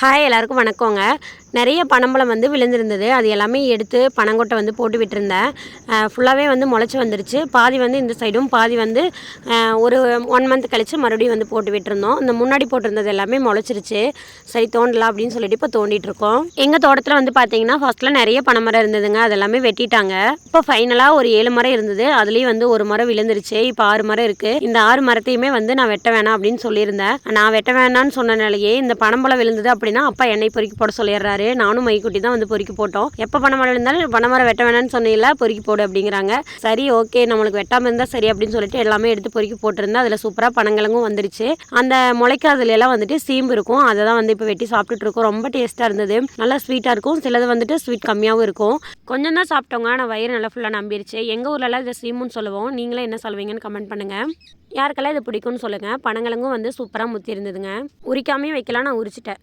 Hi எல்லாருக்கும் வணக்கங்க. நிறைய பனம்பழம் வந்து விழுந்திருந்தது. அது எல்லாமே எடுத்து பனங்கொட்டை வந்து போட்டு விட்டுருந்தேன். ஃபுல்லாகவே வந்து முளைச்சி வந்துருச்சு. பாதி வந்து இந்த சைடும் பாதி வந்து ஒரு ஒன் மந்த் கழித்து மறுபடியும் வந்து போட்டு விட்டுருந்தோம். இந்த முன்னாடி போட்டிருந்தது எல்லாமே முளைச்சிருச்சு. சரி தோண்டலாம் அப்படின்னு சொல்லிட்டு இப்போ தோண்டிட்டு இருக்கோம். எங்கள் தோட்டத்தில் வந்து பார்த்தீங்கன்னா ஃபர்ஸ்ட்டில் நிறைய பனைமரம் இருந்ததுங்க. அது எல்லாமே வெட்டிட்டாங்க. இப்போ ஃபைனலாக ஒரு ஏழு மரம் இருந்தது. அதுலேயும் வந்து ஒரு மரம் விழுந்துருச்சு. இப்போ ஆறு மரம் இருக்குது இந்த ஆறு மரத்தையுமே வந்து நான் வெட்ட வேணாம் அப்படின்னு சொல்லியிருந்தேன். நான் வெட்ட வேணாம்னு நிலையே இந்த பனம்பழம் விழுந்தது அப்படின்னா அப்பா என்னை பொறுக்கி போட சொல்லிடுறாரு. நானும் மைக்குட்டி தான் வந்து பொறுக்கி போட்டோம். எப்போ பனைமரம் இருந்தாலும் பனைமரம் வெட்ட வேணாம்னு சொன்னீங்களா? பொறுக்கி போடு அப்படிங்கிறாங்க. சரி ஓகே நம்மளுக்கு வெட்டாமல் இருந்தால் சரி அப்படின்னு சொல்லிட்டு எல்லாமே எடுத்து பொறுக்கி போட்டிருந்தேன். அதில் சூப்பராக பனங்கிழங்கும் வந்துருச்சு. அந்த முளைக்காதுல எல்லாம் வந்துட்டு சீம்பு இருக்கும். அதை தான் வந்து இப்போ வெட்டி சாப்பிட்டுட்டு இருக்கோம். ரொம்ப டேஸ்ட்டாக இருந்தது. நல்லா ஸ்வீட்டாக இருக்கும். சிலது வந்துட்டு ஸ்வீட் கம்மியாகவும் இருக்கும். கொஞ்சம் தான் சாப்பிட்டோங்க. ஆனால் வயிறு நல்லா ஃபுல்லாக நம்பிருச்சு. எங்கள் ஊர்லலாம் இதை சீமுன்னு சொல்லுவோம். நீங்களே என்ன சொல்வீங்கன்னு கமெண்ட் பண்ணுங்கள் யாருக்கெல்லாம் இது பிடிக்கும்னு சொல்லுங்கள் பனங்கிழங்கும் வந்து சூப்பராக முத்தி இருந்ததுங்க. உரிக்காமையும் வைக்கலாம். நான் உரிச்சிட்டேன்.